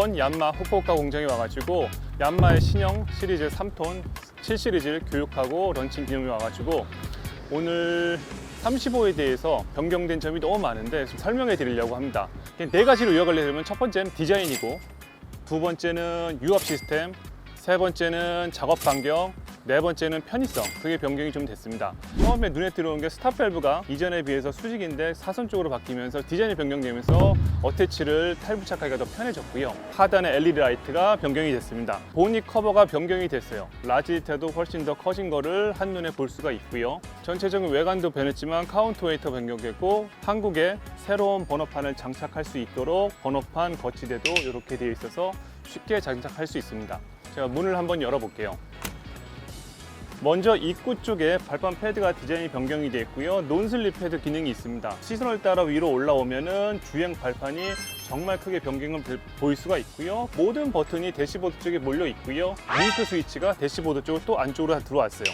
일본 얀마 후쿠오카 공장에 와가지고 얀마의 신형 시리즈 3톤 7 시리즈를 교육하고 런칭 기념이 와가지고 오늘 35에 대해서 변경된 점이 너무 많은데 좀 설명해 드리려고 합니다. 네 가지로 요약을 내리면 첫 번째는 디자인이고 두 번째는 유압 시스템, 세 번째는 작업 반경, 네 번째는 편의성. 그게 변경이 좀 됐습니다. 처음에 눈에 들어온 게 스탑 밸브가 이전에 비해서 수직인데 사선 쪽으로 바뀌면서 디자인이 변경되면서 어태치를 탈부착하기가 더 편해졌고요. 하단의 LED 라이트가 변경이 됐습니다. 보니 커버가 변경이 됐어요. 라지테도 훨씬 더 커진 거를 한눈에 볼 수가 있고요. 전체적인 외관도 변했지만 카운터 웨이터 변경됐고 한국에 새로운 번호판을 장착할 수 있도록 번호판 거치대도 이렇게 되어 있어서 쉽게 장착할 수 있습니다. 제가 문을 한번 열어볼게요. 먼저 입구 쪽에 발판 패드가 디자인이 변경이 되어 있고요. 논슬립 패드 기능이 있습니다. 시선을 따라 위로 올라오면은 주행 발판이 정말 크게 변경을 볼- 보일 수가 있고요. 모든 버튼이 대시보드 쪽에 몰려 있고요. 링크 스위치가 대시보드 쪽으로 또 안쪽으로 다 들어왔어요.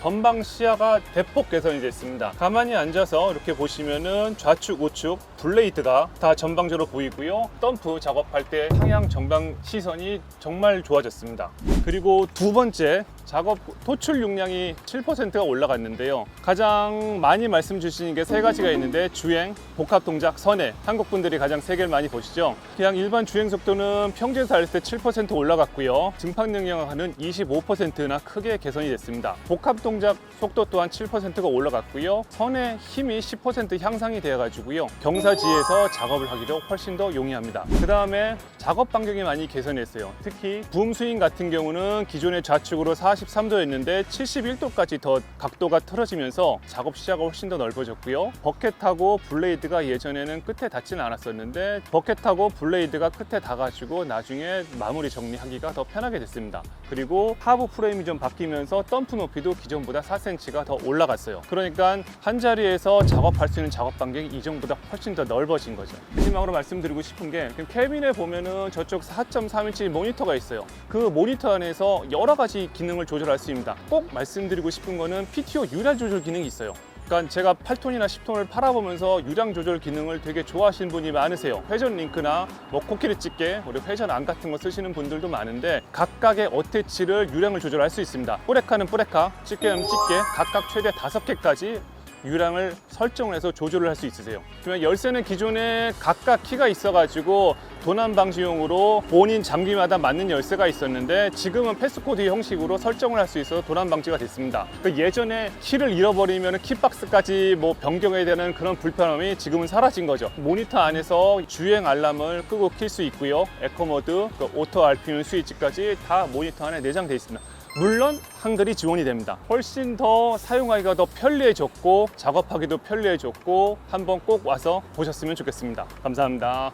전방 시야가 대폭 개선이 됐습니다. 가만히 앉아서 이렇게 보시면은 좌측, 우측 블레이드가 다 전방적으로 보이고요. 덤프 작업할 때 상향 전방 시선이 정말 좋아졌습니다. 그리고 두 번째 작업 토출 용량이 7%가 올라갔는데요. 가장 많이 말씀 주시는 게 세 가지가 있는데 주행, 복합 동작, 선회. 한국 분들이 가장 세 개를 많이 보시죠. 그냥 일반 주행 속도는 평지에서 달릴 때 7% 올라갔고요. 증팍 능력은 25%나 크게 개선이 됐습니다. 복합 동작 속도 또한 7%가 올라갔고요. 선의 힘이 10% 향상이 되어 가지고요. 경사 지에서 작업을 하기도 훨씬 더 용이합니다. 그 다음에 작업 반경이 많이 개선했어요. 특히 붐 스윙 같은 경우는 기존의 좌측으로 43도였는데 71도까지 더 각도가 틀어지면서 작업 시야가 훨씬 더 넓어졌고요. 버켓하고 블레이드가 예전에는 끝에 닿지는 않았었는데 버켓하고 블레이드가 끝에 닿아가지고 나중에 마무리 정리하기가 더 편하게 됐습니다. 그리고 하부 프레임이 좀 바뀌면서 덤프 높이도 기존보다 4cm가 더 올라갔어요. 그러니까 한 자리에서 작업할 수 있는 작업 반경이 이전보다 훨씬 더 넓어진 거죠. 마지막으로 말씀드리고 싶은 게 캐빈에 보면은 저쪽 4.3인치 모니터가 있어요. 그 모니터 안에서 여러 가지 기능을 조절할 수 있습니다. 꼭 말씀드리고 싶은 거는 PTO 유량 조절 기능이 있어요. 그러니까 제가 8톤이나 10톤을 팔아보면서 유량 조절 기능을 되게 좋아하시는 분이 많으세요. 회전 링크나 뭐 코끼리 집게, 우리 회전 안 같은 거 쓰시는 분들도 많은데 각각의 어태치를 유량을 조절할 수 있습니다. 뿌레카는 뿌레카, 집게는 집게, 각각 최대 5개까지 유량을 설정을 해서 조절을 할 수 있으세요. 그러면 열쇠는 기존에 각각 키가 있어가지고 도난 방지용으로 본인 장비마다 맞는 열쇠가 있었는데 지금은 패스코드 형식으로 설정을 할 수 있어서 도난 방지가 됐습니다. 그 예전에 키를 잃어버리면 키박스까지 뭐 변경해야 되는 그런 불편함이 지금은 사라진 거죠. 모니터 안에서 주행 알람을 끄고 킬 수 있고요. 에코 모드, 그 오토 RPM 스위치까지 다 모니터 안에 내장되어 있습니다. 물론 한글이 지원이 됩니다. 훨씬 더 사용하기가 더 편리해졌고 작업하기도 편리해졌고 한번 꼭 와서 보셨으면 좋겠습니다. 감사합니다.